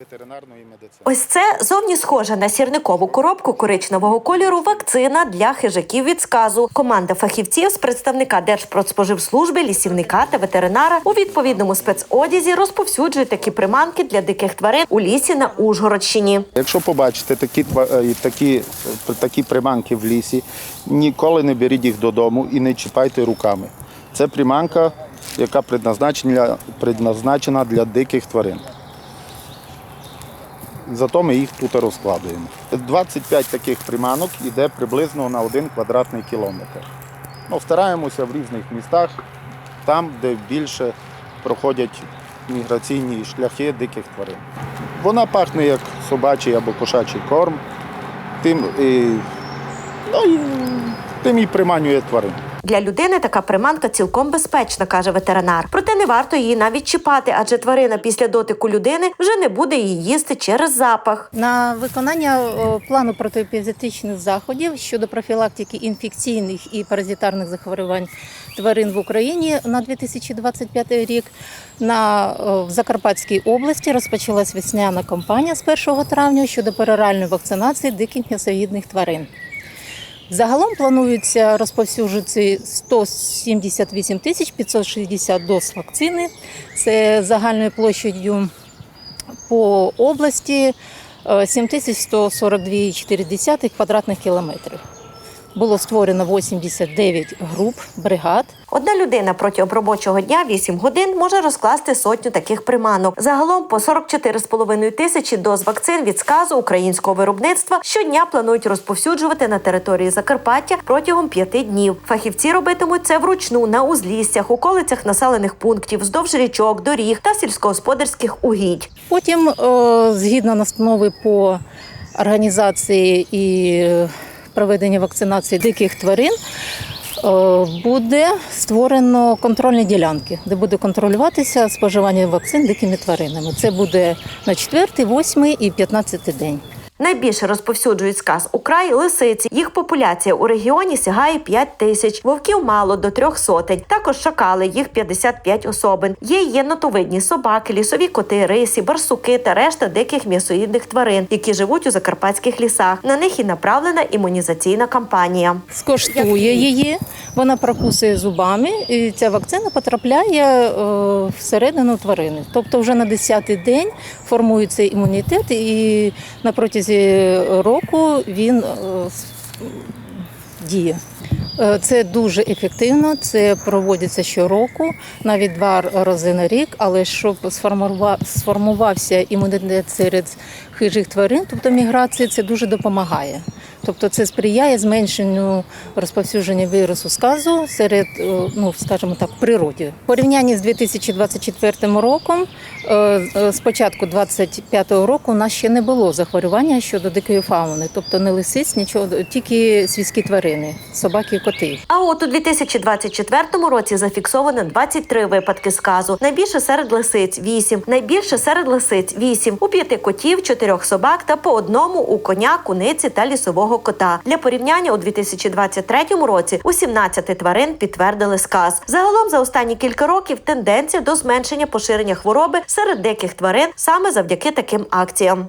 ветеринарної медицини. Ось це зовні схожа на сірникову коробку коричневого кольору вакцина для хижаків від сказу. Команда фахівців з представника Держпродспоживслужби, лісівника та ветеринара у відповідному спецодязі розповсюджує такі приманки для диких тварин у лісі на Ужгородщині. Якщо побачите такі, е, такі, е, такі приманки в лісі, ніколи не беріть їх додому і не чіпайте руками. Це приманка, яка предназначена, предназначена для диких тварин. Зато ми їх тут розкладуємо. 25 таких приманок йде приблизно на 1 квадратний кілометр. Ну, стараємося в різних містах, там, де більше проходять міграційні шляхи диких тварин. Вона пахне як собачий або кошачий корм, тим і, ну, і, тим і приманює тварин. Для людини така приманка цілком безпечна, каже ветеринар. Проте не варто її навіть чіпати, адже тварина після дотику людини вже не буде її їсти через запах. На виконання плану протиепізотичних заходів щодо профілактики інфекційних і паразитарних захворювань тварин в Україні на 2025 рік на в Закарпатській області розпочалась весняна кампанія з 1 травня щодо пероральної вакцинації диких м'ясоїдних тварин. Загалом планується розповсюджувати 178 тисяч 560 доз вакцини. Це загальною площею по області е, 7142,4 квадратних кілометрів. Було створено 89 груп, бригад. Одна людина протягом робочого дня 8 годин може розкласти сотню таких приманок. Загалом по 44,5 тисячі доз вакцин від сказу українського виробництва щодня планують розповсюджувати на території Закарпаття протягом п'яти днів. Фахівці робитимуть це вручну на узліссях, околицях населених пунктів, вздовж річок, доріг та сільськогосподарських угідь. Потім, е, згідно настанови по організації і проведення вакцинації диких тварин, е, буде створено контрольні ділянки, де буде контролюватися споживання вакцин дикими тваринами. Це буде на 4, 8 і 15 день. Найбільше розповсюджують сказ у край лисиці. Їх популяція у регіоні сягає 5 тисяч. Вовків мало до трьох сотень. Також шакали їх 55 особин. Є й єнотовидні собаки, лісові коти, рисі, барсуки та решта диких м'ясоїдних тварин, які живуть у закарпатських лісах. На них і направлена імунізаційна кампанія. скоштує її, вона прокусує зубами, і ця вакцина потрапляє е, всередину тварини. Тобто вже на 10-й день формується імунітет, і на протязі року він е, діє. Е, Це дуже ефективно, це проводиться щороку, навіть два рази на рік. Але щоб сформува- сформувався імунітет серед хижих тварин, тобто міграції, це дуже допомагає. Тобто це сприяє зменшенню розповсюдження вірусу сказу серед, е, ну скажімо так, природі. В порівнянні з 2024 роком, е, е, з початку 2025 року, у нас ще не було захворювання щодо дикої фауни, тобто не лисиць, нічого, тільки свійські тварини, собаки і коти. А от у 2024 році зафіксовано 23 випадки сказу. Найбільше серед лисиць 8, найбільше серед лисиць 8, у п'яти котів, чотирьох собак та по одному у коня, куниці та лісового кота. Для порівняння у 2023 році у 17 тварин підтвердили сказ. Загалом за останні кілька років тенденція до зменшення поширення хвороби серед диких тварин саме завдяки таким акціям.